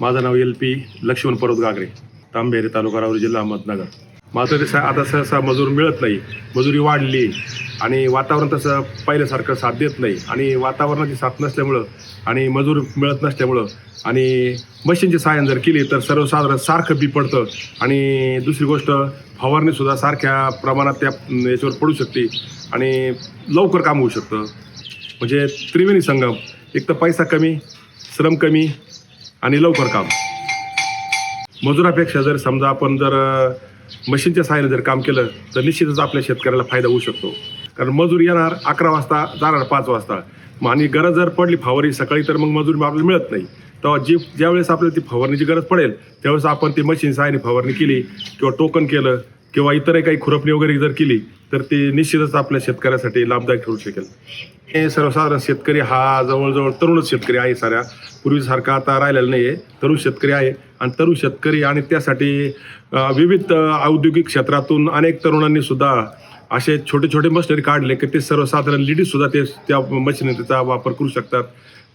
माझं नाव L P Laxman पर्वत गागरे तांबेरे तालुका रावरी जिल्हा अहमदनगर. मात्र ते आता सहसा मजूर मिळत नाही मजुरी वाढली आणि वातावरण तसं पहिल्यासारखं साथ देत नाही आणि वातावरणाची साथ नसल्यामुळं आणि मजूर मिळत नसल्यामुळं आणि मशीनची सहाय्याने जर केली तर सर्वसाधारण सारखं बी पडतं आणि दुसरी गोष्ट फवारणीसुद्धा सारख्या प्रमाणात त्या याच्यावर पडू शकते आणि लवकर काम होऊ शकतं. म्हणजे त्रिवेणी संगम एक तर पैसा कमी श्रम कमी आणि लवकर काम. मजुरापेक्षा जर समजा आपण जर मशीनच्या सहाय्याने जर काम केलं तर निश्चितच आपल्या शेतकऱ्याला फायदा होऊ शकतो. कारण मजूर येणार अकरा वाजता जाणार पाच वाजता. मग आणि गरज जर पडली फवारणी सकाळी तर मग मजूर आपल्याला मिळत नाही. तेव्हा जी ज्यावेळेस आपल्याला ती फवारणीची गरज पडेल त्यावेळेस आपण ती मशीन सहाय्याने फवारणी केली किंवा टोकन केलं किंवा इतरही काही खुरपणी वगैरे जर केली तर ती निश्चितच आपल्या शेतकऱ्यासाठी लाभदायक ठरू शकेल. हे सर्वसाधारण शेतकरी हा जवळजवळ तरुणच शेतकरी आहे साऱ्या. पूर्वीसारखा आता राहिलेला नाही आहे तरुण शेतकरी आहे. आणि तरुण शेतकरी आणि त्यासाठी विविध औद्योगिक क्षेत्रातून अनेक तरुणांनी सुद्धा असे छोटे छोटे मशिनरी काढले की ते सर्वसाधारण लेडीजसुद्धा ते त्या मशिनरीचा वापर करू शकतात.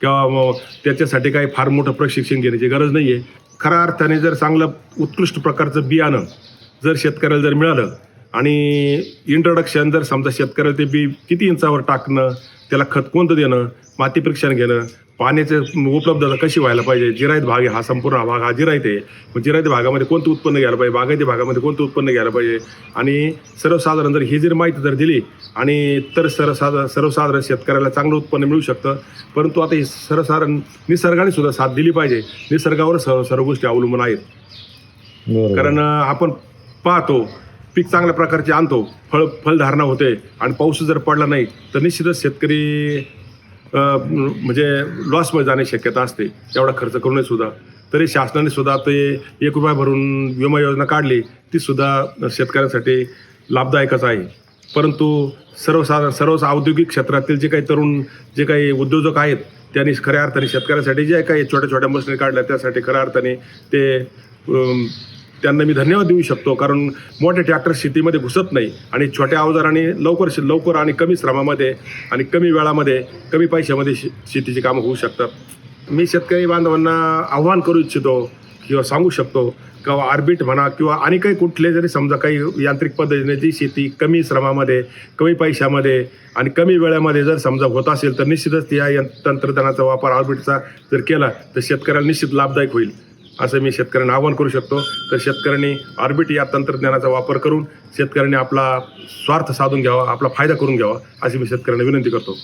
किंवा मग त्याच्यासाठी काही फार मोठं प्रशिक्षण घेण्याची गरज नाही आहे खऱ्या अर्थाने जर चांगलं उत्कृष्ट प्रकारचं बियाणं जर शेतकऱ्याला जर मिळालं आणि इंट्रोडक्शन जर समजा शेतकऱ्याला ते बी किती इंचावर टाकणं त्याला खत कोणतं देणं माती परीक्षण घेणं पाण्याचं उपलब्धता कशी व्हायला पाहिजे जिरायत भाग आहे हा संपूर्ण भाग हा जिरायत आहे. मग जिरायत भागामध्ये कोणतं उत्पन्न घ्यायला पाहिजे बागायती भागामध्ये कोणतं उत्पन्न घ्यायला पाहिजे? आणि सर्वसाधारण जर ही जर माहिती जर दिली आणि तर सर्वसाधारण सर्वसाधारण शेतकऱ्याला चांगलं उत्पन्न मिळू शकतं. परंतु आता ही सर्वसाधारण निसर्गाने सुद्धा साथ दिली पाहिजे. निसर्गावर सर्व सर्व गोष्टी अवलंबून आहेत. कारण आपण पाहतो पीक चांगल्या प्रकारचे आणतो फळ फळधारणा होते आणि पाऊस जर पडला नाही तर निश्चितच शेतकरी म्हणजे लॉसमध्ये जाण्याची शक्यता असते. एवढा खर्च करूनही सुद्धा. तरी शासनाने सुद्धा ते एक रुपया भरून विमा योजना काढली ती सुद्धा शेतकऱ्यांसाठी लाभदायकच आहे. परंतु सर्वसाधारण सर्वच औद्योगिक क्षेत्रातील जे काही तरुण जे काही उद्योजक आहेत त्यांनी खऱ्या अर्थाने शेतकऱ्यांसाठी जे काही छोट्या छोट्या मशीनी काढल्या त्यासाठी खऱ्या अर्थाने ते त्यांना मी धन्यवाद देऊ शकतो कारण मोठे ट्रॅक्टर शेतीमध्ये घुसत नाही आणि छोट्या अवजाराने लवकर लवकर आणि कमी श्रमामध्ये आणि कमी वेळामध्ये कमी पैशामध्ये शे शेतीची कामं होऊ शकतात. मी शेतकरी बांधवांना आव्हान करू इच्छितो किंवा सांगू शकतो किंवा आर्बिट म्हणा किंवा आणि काही कुठले जरी समजा काही यांत्रिक पद्धतीने जी शेती कमी श्रमामध्ये कमी पैशामध्ये आणि कमी वेळामध्ये जर समजा होत असेल तर निश्चितच या तंत्रज्ञानाचा वापर आर्बिटचा जर केला तर शेतकऱ्याला निश्चित लाभदायक होईल. असं मी शेतकऱ्यांना आवाहन करू शकतो. तर शेतकऱ्यांनी ऑर्बिट या तंत्रज्ञानाचा वापर करून शेतकऱ्यांनी आपला स्वार्थ साधून घ्यावा आपला फायदा करून घ्यावा अशी मी शेतकऱ्यांना विनंती करतो.